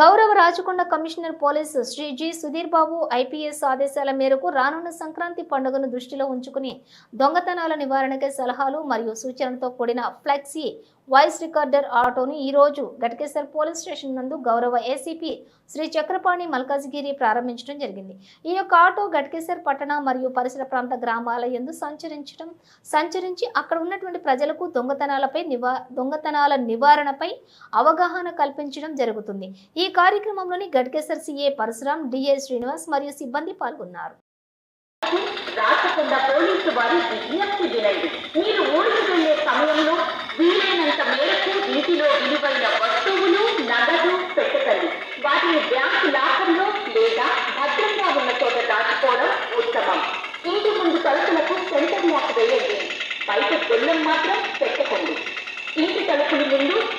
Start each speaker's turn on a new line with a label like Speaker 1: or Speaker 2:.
Speaker 1: గౌరవ Rachakonda commissioner police Shri G Sudheer Babu IPS ఆదేశాల మేరకు రానున్న సంక్రాంతి పండుగను దృష్టిలో ఉంచుకుని దొంగతనాల నివారణకై సలహాలు మరియు సూచనలతో కూడిన ఫ్లెక్సీ వాయిస్ రికార్డర్ ఆటోను ఈ రోజు గట్కేసర్ పోలీస్ స్టేషన్ నందు గౌరవ ఏసీపీ శ్రీ చక్రపాణి మల్కాజ్గిరి ప్రారంభించడం జరిగింది. ఈ యొక్క ఆటో గట్కేసర్ పట్టణ మరియు పరిసర ప్రాంత గ్రామాల యందు సంచరించడం సంచరించి అక్కడ ఉన్నటువంటి ప్రజలకు దొంగతనాలపై నివా దొంగతనాల నివారణపై అవగాహన కల్పించడం జరుగుతుంది. ఈ కార్యక్రమంలోని గట్కేసర్ సిఏ పరశురాం డిఏ శ్రీనివాస్ మరియు సిబ్బంది పాల్గొన్నారు.
Speaker 2: రాచకొండ పోలీసు వారు విలువైన వస్తువులు నగదు పెట్టకండి వాటిని బ్యాంకు లాకర్లో లేదా భద్రంగా ఉన్న చోట దాచుకోవడం ఉత్తమం. ఇంటి ముందు తలుపులకు సెంటర్ లాక్ వేయండి. బయట గొల్లెం మాత్రం పెట్టకండి. ఇంటి తలుపుల ముందు